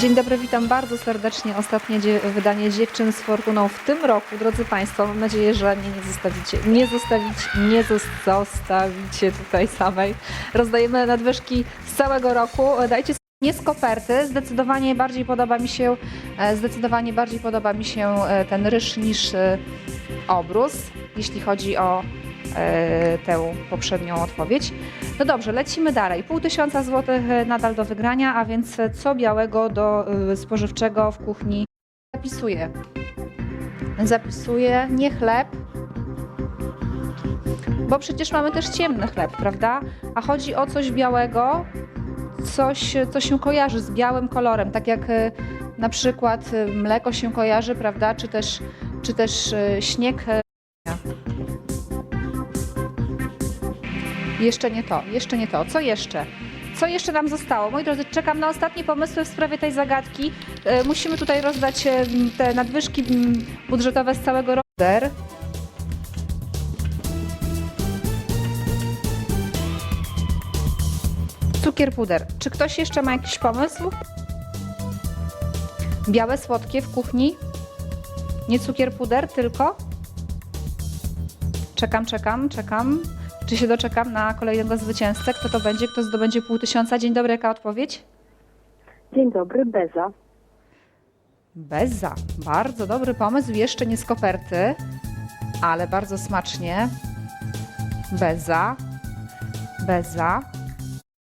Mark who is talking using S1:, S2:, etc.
S1: Dzień dobry, witam bardzo serdecznie. Ostatnie dzie- wydanie Dziewczyn z Fortuną w tym roku. Drodzy Państwo, mam nadzieję, że mnie nie zostawicie, nie zostawicie, nie zos- zostawicie tutaj samej. Rozdajemy nadwyżki z całego roku. Dajcie nie z koperty. Zdecydowanie bardziej podoba mi się, e, zdecydowanie bardziej podoba mi się e, ten ryż niż e, obrus, jeśli chodzi o e, tę poprzednią odpowiedź. No dobrze, lecimy dalej. Pół tysiąca złotych e, nadal do wygrania, a więc e, co białego do spożywczego w kuchni zapisuję. Zapisuję nie chleb, bo przecież mamy też ciemny chleb, prawda? A chodzi o coś białego, coś, co się kojarzy z białym kolorem, tak jak na przykład mleko się kojarzy, prawda? Czy też, czy też śnieg. Jeszcze nie to, jeszcze nie to. Co jeszcze? Co jeszcze nam zostało? Moi drodzy, czekam na ostatnie pomysły w sprawie tej zagadki. E, Musimy tutaj rozdać e, te nadwyżki m, budżetowe z całego roku. Cukier puder. Czy ktoś jeszcze ma jakiś pomysł? Białe słodkie w kuchni? Nie cukier puder, tylko? Czekam, czekam, czekam. Czy się doczekam na kolejnego zwycięzcę? Kto to będzie? Kto zdobędzie pół tysiąca? Dzień dobry, jaka odpowiedź?
S2: Dzień dobry, Beza.
S1: Beza. Bardzo dobry pomysł. Jeszcze nie z koperty, ale bardzo smacznie. Beza. Beza.